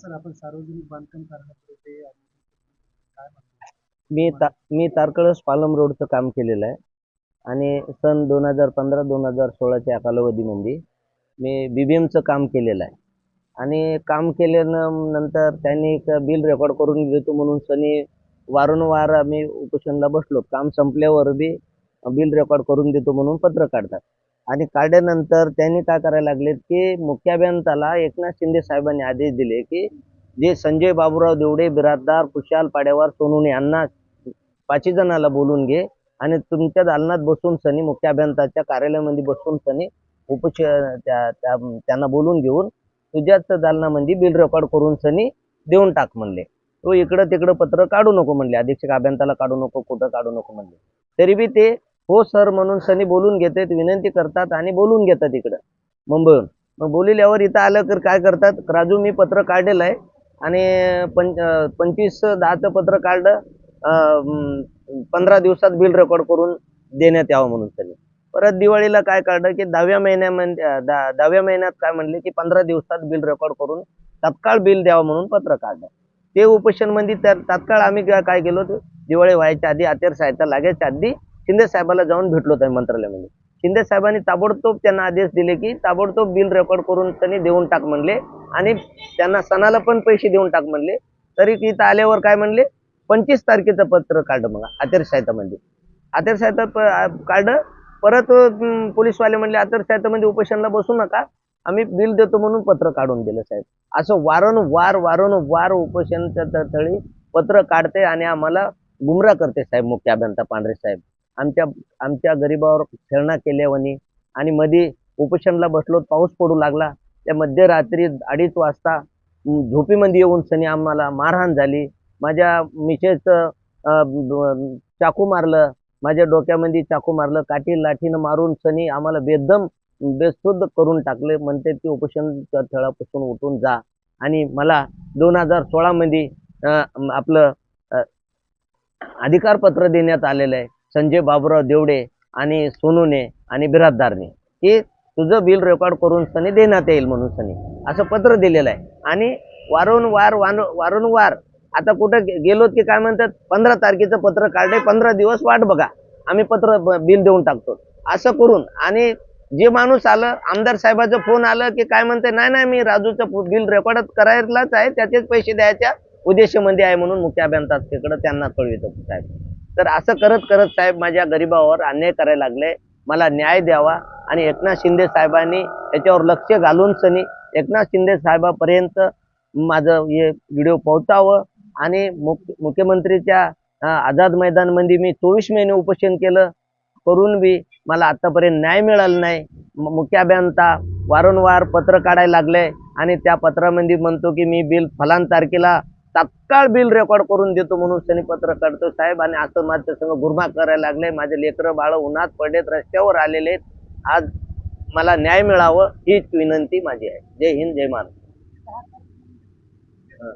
Sir आपण सार्वजनिक बांधकाम कारणाविरुद्ध आणि काय मी ता मी तारकळस पालम रोडचं काम केलेलं आहे. आणि सन दोन हजार पंधरा दोन हजार सोळाच्या कालावधीमध्ये मी बी बी एमचं काम केलेलं आहे. आणि काम केल्यानं नंतर त्यांनी एक बिल रेकॉर्ड करून घेतो म्हणून सनी वारंवार आम्ही उपोषणला बसलो. काम संपल्यावर बी बिल रेकॉर्ड करून देतो म्हणून पत्र काढतात. आणि काढल्यानंतर त्यांनी काय करायला लागले की मुख्याभियंताला एकनाथ शिंदे साहेबांनी आदेश दिले की जे संजय बाबूराव देवडे बिराजदार खुशाल पाड्यावर सोनुने यांना पाचही जणाला बोलून घे आणि तुमच्या दालनात बसून सनी मुख्याभियंताच्या कार्यालयामध्ये बसून सनी उपच त्या त्यांना बोलून घेऊन तुझ्याच दालनामध्ये बिल रेकॉर्ड करून सनी देऊन टाक म्हणले. तो इकडं तिकडं पत्र काढू नको म्हणले. अधीक्षक अभियंताला काढू नको कुठं काढू नको म्हणले. तरी बी ते हो सर म्हणून सनी बोलून घेतात विनंती करतात आणि बोलून घेतात इकडं. मुंबईहून. मग बोलिल्यावर इथं आलं तर काय करतात? राजू मी पत्र काढलेलं आहे आणि पंच पंचवीस दहाचं पत्र काढलं. पंधरा दिवसात बिल रेकॉर्ड करून देण्यात यावं म्हणून त्यांनी परत दिवाळीला काय काढलं की दहाव्या महिन्यामध्ये दहा दहाव्या महिन्यात काय म्हणले की पंधरा दिवसात बिल रेकॉर्ड करून तत्काळ बिल द्यावं म्हणून पत्र काढलं. ते उपोषणमध्ये त्या तात्काळ आम्ही काय काय केलो दिवाळी व्हायच्या आधी आचारसंहिता लागायच्या आधी शिंदे साहेबाला जाऊन भेटलो होतो मंत्रालयामध्ये. शिंदे साहेबांनी ताबडतोब त्यांना आदेश दिले की ताबडतोब बिल रेकॉर्ड करून त्यांनी देऊन टाक म्हणले आणि त्यांना सणाला पण पैसे देऊन टाक म्हणले. तरी इथं आल्यावर काय म्हणले? पंचवीस तारखेचं पत्र काढलं मग अखेर साहित्यामध्ये अखेर परत पोलीसवाले म्हणले आचारसंहितामध्ये साहित्यामध्ये उपोषणला बसू नका. आम्ही बिल देतो म्हणून पत्र काढून दिलं साहेब. असं वारंवार वारंवार उपोषणच्या तळी पत्र काढते आणि आम्हाला गुमराह करते साहेब मुख्य अभियंता पांढरे साहेब. आमच्या आमच्या गरिबावर खेळणा केल्यावानी आणि मध्ये उपोषणला बसलो पाऊस पडू लागला. त्या मध्यरात्री अडीच वाजता झोपीमध्ये येऊन सनी आम्हाला मारहाण झाली. माझ्या मिसेसचं चाकू मारलं. माझ्या डोक्यामध्ये चाकू मारलं. काठी लाठीनं मारून सनी आम्हाला बेदम बेशुद्ध करून टाकले. म्हणते की उपोषण थळापासून उठून जा. आणि मला दोन हजार सोळामध्ये आपलं अधिकारपत्र देण्यात आलेलं आहे. संजय बाबुराव देवडे आणि सोनूने आणि बिराजदारने. की तुझं बिल रेकॉर्ड करून सनी देण्यात येईल म्हणून सनी. असं पत्र दिलेलं आहे. आणि वारंवार वारंवार आता कुठं गेलोत गेलो की काय म्हणतात? पंधरा तारखेचं पत्र काढले पंधरा दिवस वाट बघा. आम्ही पत्र बिल देऊन टाकतो. असं करून. आणि जे माणूस आलं आमदार साहेबाचं फोन आलं की काय म्हणते नाही नाही मी राजूचं बिल रेकॉर्ड करायलाच आहे. त्याचेच पैसे द्यायच्या. उद्देशामध्ये आहे म्हणून मुख्य अभियंता तिकडं त्यांना कळवितो साहेब. तर असं करत करत साहेब माझ्या गरिबावर अन्याय करायला लागले. मला न्याय द्यावा आणि एकनाथ शिंदे साहेबांनी याच्यावर लक्ष घालून सनी एकनाथ शिंदे साहेबापर्यंत माझं हे व्हिडिओ पोहोचावं आणि मुख्य मुख्यमंत्रीच्या आझाद मैदानमध्ये मी चोवीस महिने उपोषण केलं. करून बी मला आतापर्यंत न्याय मिळाला नाही. म- मुख्य अभियंता वारंवार पत्र काढायला लागले आणि त्या पत्रामध्ये म्हणतो की मी बिल फलान तारखेला तात्काळ बिल रेकॉर्ड करून देतो म्हणून त्यांनी काढतो. साहेब आणि असं माझ्या संघ गुरमा करायला लागले. माझे लेकरं बाळ उन्हात पडलेत रस्त्यावर आलेले आहेत. आज मला न्याय मिळावं हीच विनंती माझी आहे. जय हिंद जय महाराष्ट्र.